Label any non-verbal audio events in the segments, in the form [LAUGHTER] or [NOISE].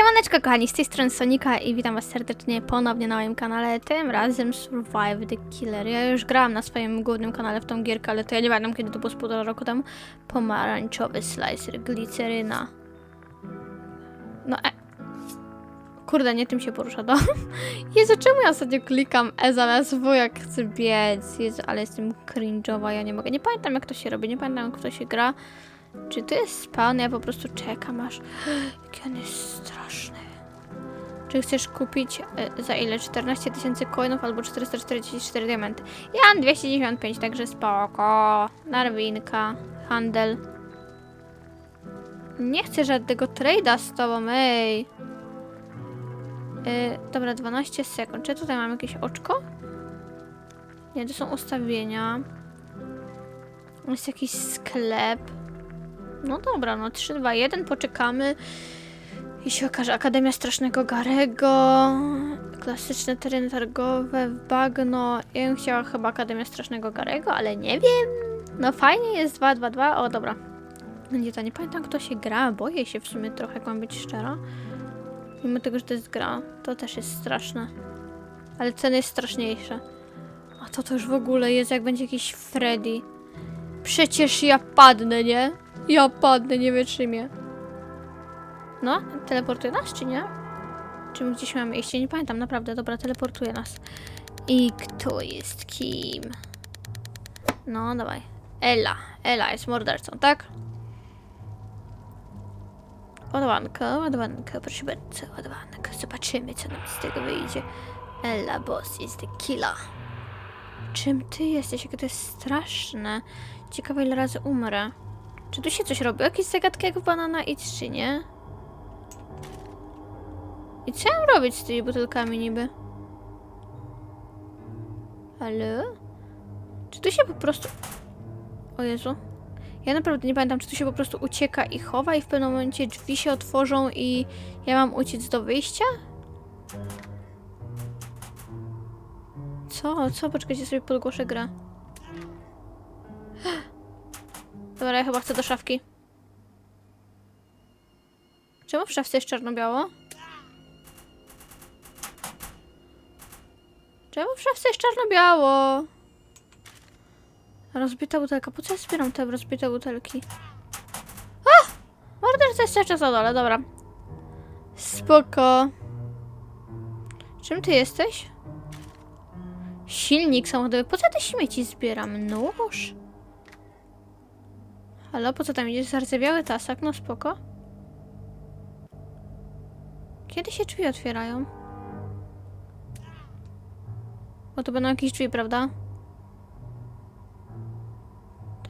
Siemaneczko kochani, z tej strony Sonika i witam was serdecznie ponownie na moim kanale, tym razem Survive the Killer. Ja już grałam na swoim głównym kanale w tą gierkę, ale to ja nie pamiętam kiedy to było z półtora roku temu. Pomarańczowy slicer, gliceryna. No e... Kurde, nie tym się porusza, to. [LAUGHS] Jezu, czemu ja ostatnio klikam E zamiast W jak chcę biec? Jezu, ale jestem cringe'owa, ja nie mogę. Nie pamiętam jak to się robi, nie pamiętam jak to się gra. Czy to jest spawn? Ja po prostu czekam aż... [GASPS] Jaki on jest straszny. Czy chcesz kupić e, za ile? 14 tysięcy coinów albo 444 diamenty? Ja mam 295, także spoko. Narwinka. Handel. Nie chcę żadnego trade'a z tobą, ej. E, dobra, 12 sekund. Czy tutaj mam jakieś oczko? Nie, to są ustawienia. Jest jakiś sklep. No dobra, no 3, 2, 1, poczekamy. I się okaże Akademia Strasznego Garego, klasyczne tereny targowe, bagno. Ja bym chciała chyba Akademia Strasznego Garego, ale nie wiem. No fajnie jest 2, 2, 2. O dobra. Będzie to, nie pamiętam kto się gra, boję się w sumie trochę, jak mam być szczera. Mimo tego, że to jest gra, to też jest straszne. Ale ceny jest straszniejsze. A to to już w ogóle jest, jak będzie jakiś Freddy. Przecież ja padnę, nie? Ja padnę, nie wytrzymię. No, teleportuje nas, czy nie? Czy my gdzieś mamy iść? Ja nie pamiętam, naprawdę. Dobra, teleportuje nas. I kto jest kim? No, dawaj. Ela. Ela jest mordercą, tak? Ładowanka, ładowanka, proszę bardzo, ładowanka. Zobaczymy, co nam z tego wyjdzie. Ella Boss is the killer. Czym ty jesteś? Jakie to jest straszne. Ciekawe, ile razy umrę. Czy tu się coś robi? Jakieś zagadki jak w Banana Eats, czy nie? I co mam robić z tymi butelkami niby? Halo? Czy tu się po prostu... O Jezu. Ja naprawdę nie pamiętam, czy tu się po prostu ucieka i chowa i w pewnym momencie drzwi się otworzą i ja mam uciec do wyjścia? Co? Co? Poczekajcie sobie podgłoszę grę. Dobra, ja chyba chcę do szafki. Czemu w szafce jest czarno-biało? Czemu w szafce jest czarno-biało? Rozbita butelka. Po co ja zbieram te rozbite butelki? A! Morderca jest czas na dole, dobra. Spoko. Czym ty jesteś? Silnik samochodowy. Po co te śmieci zbieram? Nóż? Halo, po co tam idziesz? Zardzewiały tasak? No spoko. Kiedy się drzwi otwierają? O, to będą jakieś drzwi, prawda?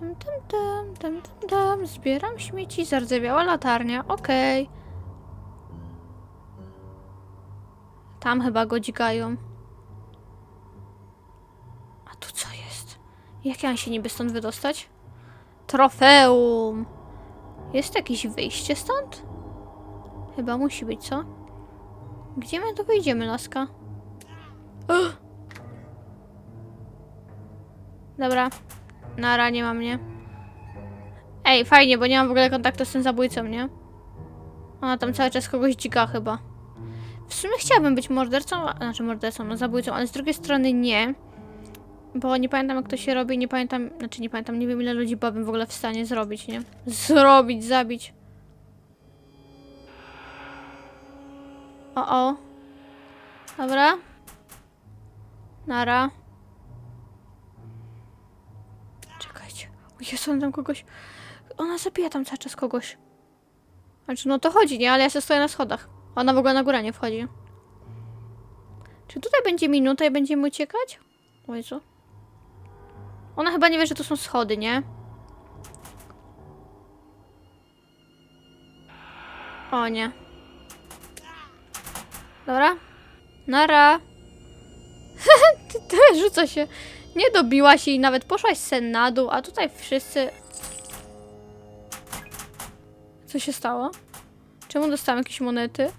Tam, tam, tam, tam, tam, tam. Zbieram śmieci, zardzewiała latarnia, okej. Tam chyba go dźgają. A tu co jest? Jak ja mam się niby stąd wydostać? Trofeum! Jest jakieś wyjście stąd? Chyba musi być, co? Gdzie my tu wyjdziemy, laska? Dobra. Nara, nie ma mnie. Ej, fajnie, bo nie mam w ogóle kontaktu z tym zabójcą, nie? Ona tam cały czas kogoś dzika chyba. W sumie chciałabym być mordercą, znaczy mordercą, no zabójcą, ale z drugiej strony nie. Bo nie pamiętam jak to się robi, nie pamiętam, znaczy nie pamiętam, nie wiem ile ludzi byłabym w ogóle w stanie zrobić, nie? Zrobić, zabić. O, o. Dobra. Nara. Czekajcie. O Jezu, on tam kogoś... Ona zabija tam cały czas kogoś. Znaczy, no to chodzi, nie? Ale ja się stoję na schodach. Ona w ogóle na górę nie wchodzi. Czy tutaj będzie minuta i będziemy uciekać? O. Ona chyba nie wie, że to są schody, nie? O nie. Dobra. Nara. [LAUGHS] ty też rzuca się. Nie dobiłaś jej nawet, poszłaś sen na dół, a tutaj wszyscy... Co się stało? Czemu dostałam jakieś monety?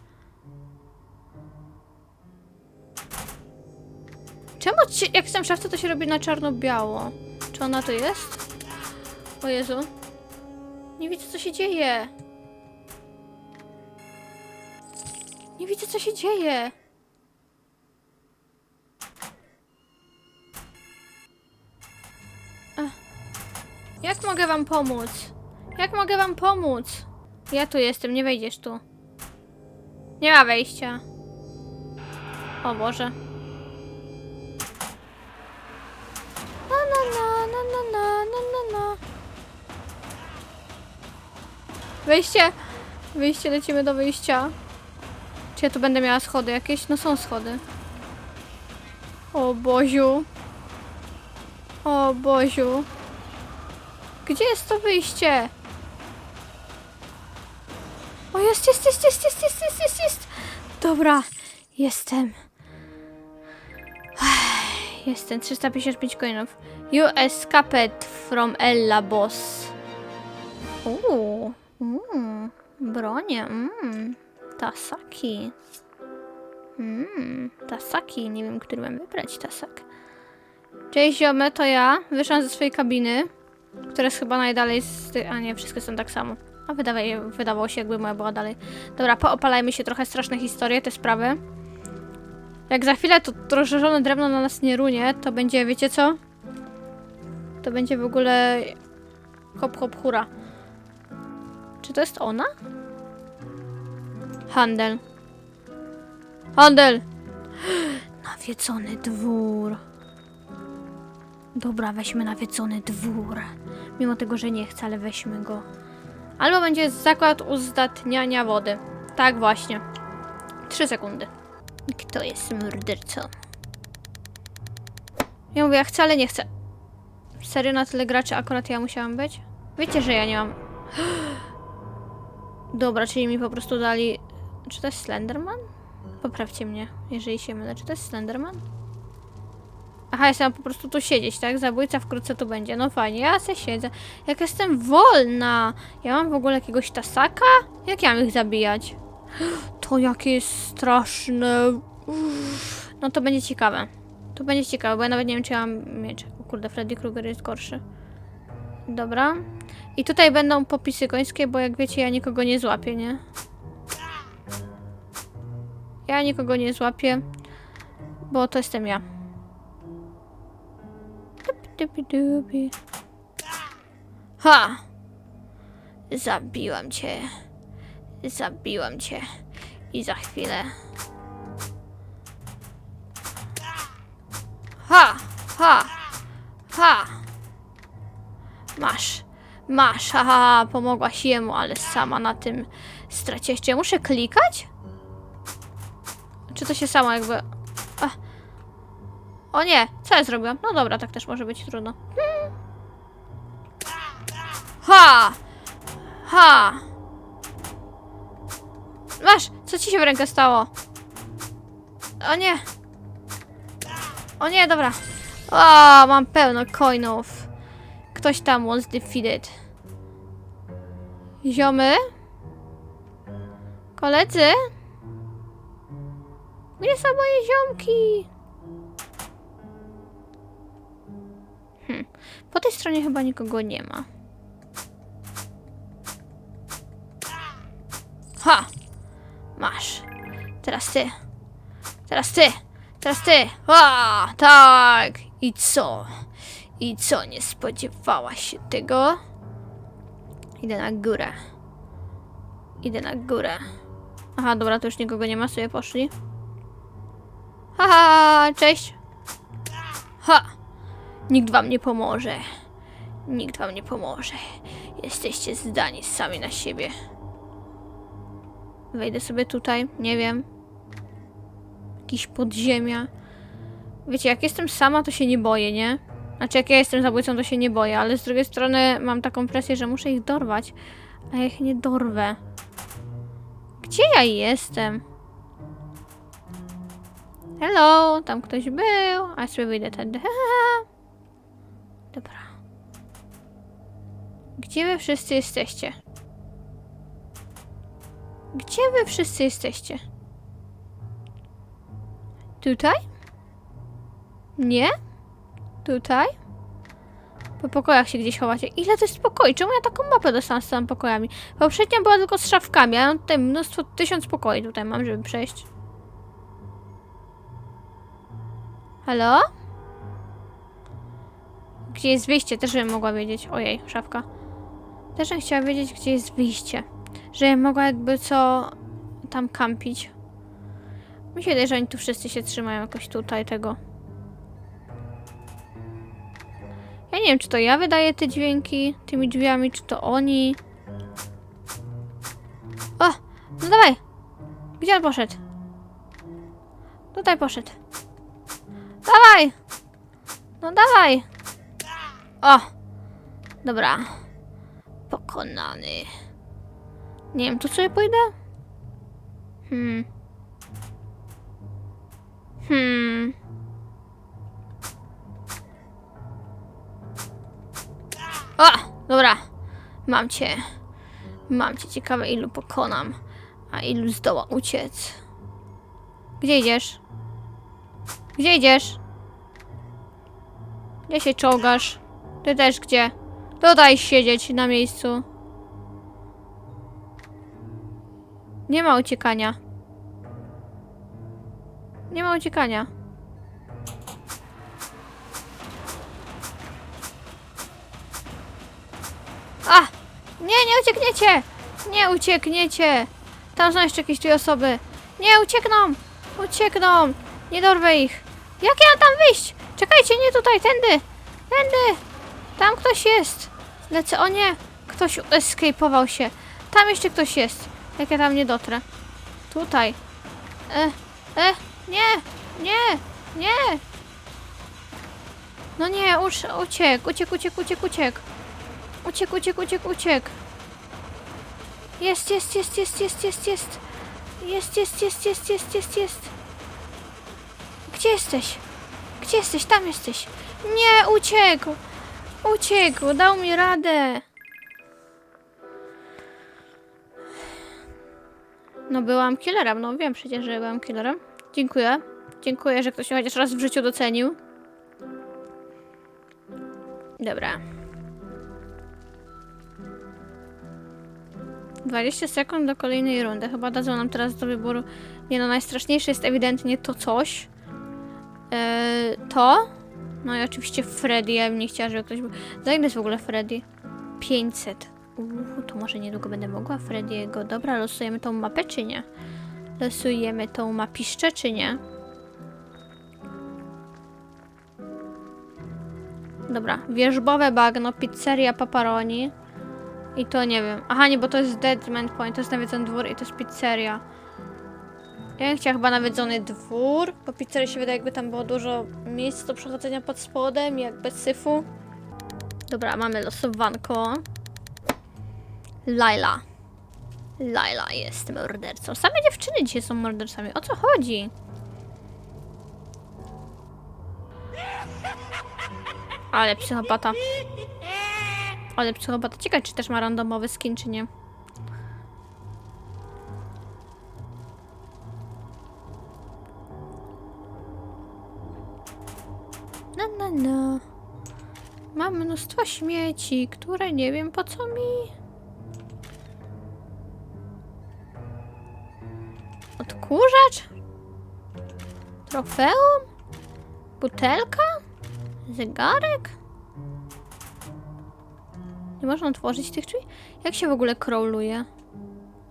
Czemu ci, jak jestem szafce, to się robi na czarno-biało? Czy ona to jest? O Jezu. Nie widzę, co się dzieje. Nie widzę, co się dzieje. Ech. Jak mogę wam pomóc? Jak mogę wam pomóc? Ja tu jestem, nie wejdziesz tu. Nie ma wejścia. O Boże. Na na na na na na na na na. Wejście! Wyjście, lecimy do wyjścia. Czy ja tu będę miała schody jakieś? No są schody. O Boziu. O Boziu. Gdzie jest to wyjście? O jest, jest, jest, jest, jest, jest, jest, jest, jest. Dobra, jestem. Jestem 355 coinów. You escaped from Ella boss. Uuu, uuu, bronie, mmm, tasaki. Mmm, tasaki, nie wiem, który mam wybrać tasak. Cześć ziomy, to ja. Wyszłam ze swojej kabiny, która jest chyba najdalej z. A nie, wszystkie są tak samo. A wydawało się, jakby moja była dalej. Dobra, poopalajmy się trochę straszne historie, te sprawy. Jak za chwilę to rozżarzone drewno na nas nie runie, to będzie, wiecie co? To będzie w ogóle hop hop hura. Czy to jest ona? Handel. Handel! [GASPS] Nawiedzony dwór. Dobra, weźmy nawiedzony dwór. Mimo tego, że nie chcę, ale weźmy go. Albo będzie zakład uzdatniania wody. Tak właśnie. Trzy sekundy. Kto jest mordercą? Ja mówię, ja chcę, ale nie chcę. Serio na tyle graczy akurat ja musiałam być? Wiecie, że ja nie mam. [GASPS] Dobra, czyli mi po prostu dali. Czy to jest Slenderman? Poprawcie mnie, jeżeli się mylę. Czy to jest Slenderman? Aha, ja po prostu tu siedzieć, tak? Zabójca wkrótce tu będzie. No fajnie, ja se siedzę. Jak jestem wolna! Ja mam w ogóle jakiegoś tasaka? Jak ja mam ich zabijać? [GASPS] To jakie jest straszne. Uff. No to będzie ciekawe. To będzie ciekawe, bo ja nawet nie wiem, czy ja mam miecz. O kurde, Freddy Krueger jest gorszy. Dobra. I tutaj będą popisy końskie, bo jak wiecie, ja nikogo nie złapię, nie? Ja nikogo nie złapię, bo to jestem ja. Ha! Zabiłam cię. Zabiłam cię. I za chwilę. Ha! Ha! Ha! Masz. Masz, haha, pomogłaś jemu, ale sama na tym straciłaś. Czy ja muszę klikać? Czy to się samo jakby... Ach. O nie, co ja zrobiłam? No dobra, tak też może być trudno. Hmm. Ha! Ha! Masz, co ci się w rękę stało? O nie! O nie, dobra. O, mam pełno coinów. Ktoś tam was defeated. Ziomy? Koledzy? Gdzie są moje ziomki? Hm. Po tej stronie chyba nikogo nie ma. Ha! Masz. Teraz ty. Teraz ty. Teraz ty. Ha! Tak! I co? I co? Nie spodziewałaś się tego? Idę na górę. Idę na górę. Aha, dobra, to już nikogo nie ma, sobie poszli. Haha, cześć. Ha! Nikt wam nie pomoże. Nikt wam nie pomoże. Jesteście zdani sami na siebie. Wejdę sobie tutaj, nie wiem. Jakiś podziemia. Wiecie, jak jestem sama, to się nie boję, nie? Znaczy, jak ja jestem zabójcą, to się nie boję, ale z drugiej strony mam taką presję, że muszę ich dorwać, a ja ich nie dorwę. Gdzie ja jestem? Hello, tam ktoś był, a ja sobie wyjdę tędy. Dobra. Gdzie wy wszyscy jesteście? Gdzie wy wszyscy jesteście? Tutaj? Nie? Tutaj? Po pokojach się gdzieś chowacie. Ile to jest pokoi? Czemu ja taką mapę dostałam z tymi pokojami? Poprzednia była tylko z szafkami, a ja mam tutaj mnóstwo, tysiąc pokoi tutaj mam, żeby przejść. Halo? Gdzie jest wyjście? Też bym mogła wiedzieć. Ojej, szafka. Też bym chciała wiedzieć, gdzie jest wyjście. Żebym mogła jakby co tam kampić. Wydaje, że oni tu wszyscy się trzymają jakoś tutaj tego. Ja nie wiem, czy to ja wydaję te dźwięki tymi drzwiami, czy to oni. O! No dawaj! Gdzie on poszedł? Tutaj poszedł. Dawaj! No dawaj! O! Dobra. Pokonany. Nie wiem, tu sobie pójdę? Hmm. Hmm. O! Dobra. Mam cię. Mam cię. Ciekawe, ilu pokonam. A ilu zdoła uciec. Gdzie idziesz? Gdzie idziesz? Gdzie się czołgasz? Ty też gdzie? Tutaj siedzieć na miejscu. Nie ma uciekania. Nie ma uciekania. A! Nie, nie uciekniecie! Nie uciekniecie! Tam są jeszcze jakieś dwie osoby. Nie, uciekną! Uciekną! Nie dorwę ich. Jak ja tam wyjść? Czekajcie, nie tutaj, tędy! Tędy! Tam ktoś jest. Lecę, o nie! Ktoś escape'ował się. Tam jeszcze ktoś jest. Jak ja tam nie dotrę. Tutaj. E, e, nie, nie, nie. No nie, usz, uciekł, uciekł, uciekł, uciekł, uciekł. Uciekł, uciekł, uciekł, uciekł. Jest, jest, jest, jest, jest, jest, jest. Jest, jest, jest, jest, jest, jest, jest. Gdzie jesteś? Gdzie jesteś? Tam jesteś. Nie, uciekł. Uciekł, dał mi radę. No byłam killerem, no wiem przecież, że byłam killerem. Dziękuję. Dziękuję, że ktoś mnie chociaż raz w życiu docenił. Dobra. 20 sekund do kolejnej rundy. Chyba dadzą nam teraz do wyboru. Nie no, najstraszniejsze jest ewidentnie to coś. Eee, to. No i oczywiście Freddy. Ja bym nie chciała, żeby ktoś był. Za ile jest w ogóle Freddy? 500. To może niedługo będę mogła Freddy'ego. Dobra, losujemy tą mapę, czy nie? Losujemy tą mapiszczę, czy nie? Dobra, wierzbowe bagno, pizzeria Paparoni. I to nie wiem. Aha, nie, bo to jest Deadman Point, to jest nawiedzony dwór i to jest pizzeria. Ja bym chciała chyba nawiedzony dwór, bo pizzeria się wydaje jakby tam było dużo miejsc do przechodzenia pod spodem, jak bez syfu. Dobra, mamy losowanko. Laila. Laila jest mordercą. Same dziewczyny dzisiaj są mordercami. O co chodzi? Ale psychopata. Ale psychopata. Ciekawe, czy też ma randomowy skin, czy nie. No, no, no. Mam mnóstwo śmieci, które nie wiem po co mi. Odkurzacz? Trofeum? Butelka? Zegarek? Nie można otworzyć tych drzwi? Jak się w ogóle crawluje?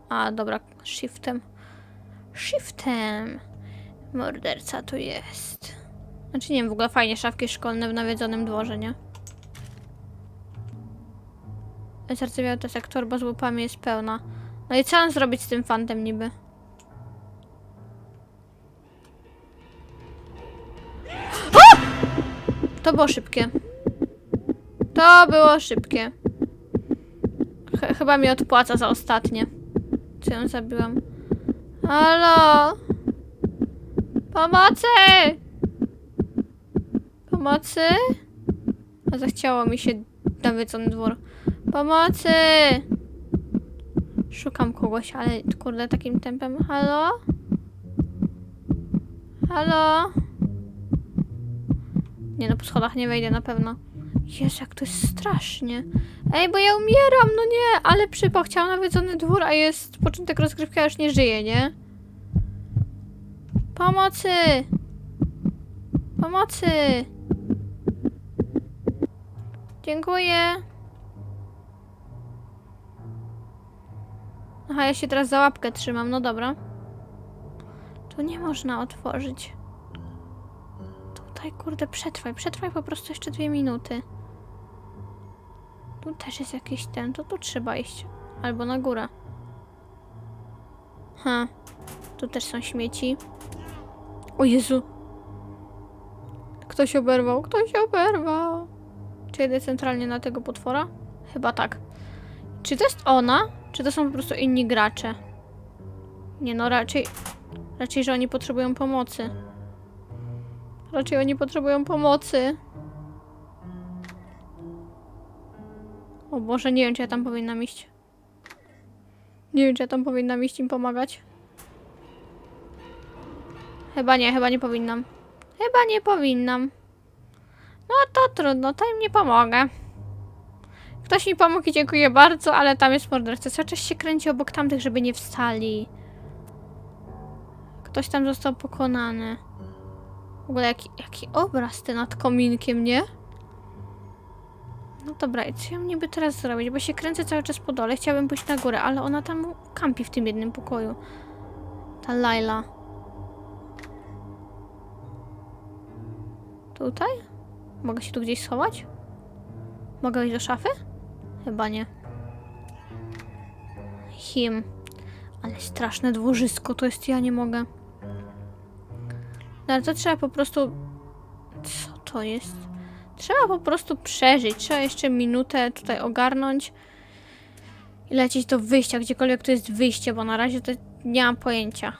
A, dobra, shiftem. Shiftem. Morderca tu jest. Znaczy nie wiem, w ogóle fajnie szafki szkolne w nawiedzonym dworze, nie? Zardzewiały to jak torba z łupami jest pełna. No i co mam zrobić z tym fantem niby? To było szybkie. To było szybkie. Ch chyba mi odpłaca za ostatnie. Co ją zabiłam? Halo! Pomocy! Pomocy? A zachciało mi się nawiedzony dwór. Pomocy! Szukam kogoś, ale kurde takim tempem. Halo? Halo? Nie no, po schodach nie wejdę na pewno. Jezu, jak to jest strasznie. Ej, bo ja umieram, no nie, ale przypał, chciałam nawiedzony dwór, a jest początek rozgrywki, a już nie żyje, nie? Pomocy! Pomocy! Dziękuję. Aha, ja się teraz za łapkę trzymam, no dobra. Tu nie można otworzyć. Tutaj, kurde, przetrwaj, przetrwaj po prostu jeszcze dwie minuty. Tu też jest jakiś ten, to tu trzeba iść. Albo na górę. Ha, tu też są śmieci. O Jezu! Ktoś oberwał, ktoś oberwał. Czy jedę centralnie na tego potwora? Chyba tak. Czy to jest ona? Czy to są po prostu inni gracze? Nie no, raczej... Raczej, że oni potrzebują pomocy. Raczej oni potrzebują pomocy. O Boże, nie wiem, czy ja tam powinnam iść. Nie wiem, czy ja tam powinnam iść im pomagać. Chyba nie, chyba nie powinnam. Chyba nie powinnam. No to trudno, to im nie pomogę. Ktoś mi pomógł i dziękuję bardzo, ale tam jest morderca. Cały czas się kręci obok tamtych, żeby nie wstali. Ktoś tam został pokonany. W ogóle jaki, jaki obraz ty nad kominkiem, nie? No dobra, i co ja niby teraz zrobić? Bo się kręcę cały czas po dole. Chciałabym pójść na górę, ale ona tam kampi w tym jednym pokoju. Ta Laila. Tutaj? Mogę się tu gdzieś schować? Mogę iść do szafy? Chyba nie. Him. Ale straszne dworzysko to jest, ja nie mogę. No to trzeba po prostu... Co to jest? Trzeba po prostu przeżyć. Trzeba jeszcze minutę tutaj ogarnąć. I lecieć do wyjścia, gdziekolwiek to jest wyjście, bo na razie to nie mam pojęcia.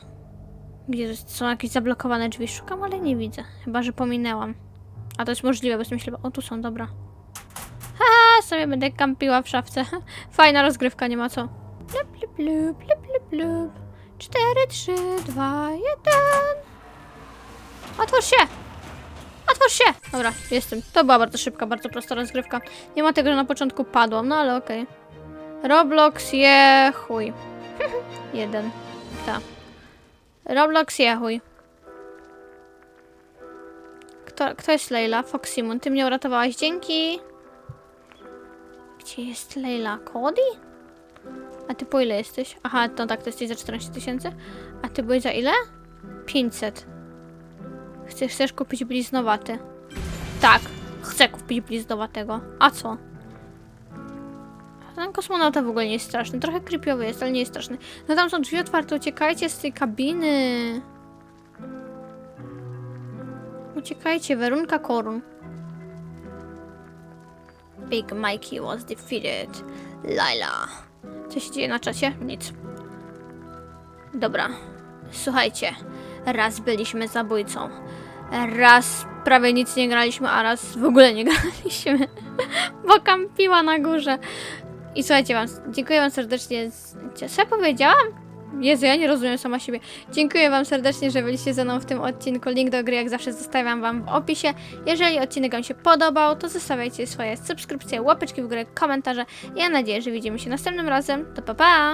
Gdzie są jakieś zablokowane drzwi? Szukam, ale nie widzę. Chyba, że pominęłam. A to jest możliwe, bo jestem. O, tu są, dobra. Ha, sobie będę kampiła w szafce. [LAUGHS] Fajna rozgrywka, nie ma co. Blup, blup, blup, blup, blup, blup. 4, 3, 2, 1. Otwórz się! Otwórz się! Dobra, jestem. To była bardzo szybka, bardzo prosta rozgrywka. Nie ma tego, że na początku padłam, no ale okej. Roblox je chuj. [LAUGHS] Jeden. Ta. Roblox je chuj. Kto, kto jest Leila? Foxymon, ty mnie uratowałaś. Dzięki. Gdzie jest Leila? Cody? A ty po ile jesteś? Aha, no tak, to jesteś za 14 tysięcy. A ty byłeś za ile? 500. Chcesz, chcesz kupić bliznowaty? Tak, chcę kupić bliznowatego. A co? Ten kosmonauta w ogóle nie jest straszny. Trochę creepyowy jest, ale nie jest straszny. No tam są drzwi otwarte, uciekajcie z tej kabiny. Uciekajcie, Werunka Korun. Big Mikey was defeated. Laila. Co się dzieje na czasie? Nic. Dobra. Słuchajcie. Raz byliśmy zabójcą. Raz prawie nic nie graliśmy, a raz w ogóle nie [LAUGHS] graliśmy. Bo kampiła na górze. I słuchajcie wam, dziękuję wam serdecznie. Co ja powiedziałam? Jezu, ja nie rozumiem sama siebie. Dziękuję wam serdecznie, że byliście ze mną w tym odcinku. Link do gry jak zawsze zostawiam wam w opisie. Jeżeli odcinek wam się podobał, to zostawiajcie swoje subskrypcje, łapeczki w górę, komentarze. Ja mam nadzieję, że widzimy się następnym razem. To pa pa!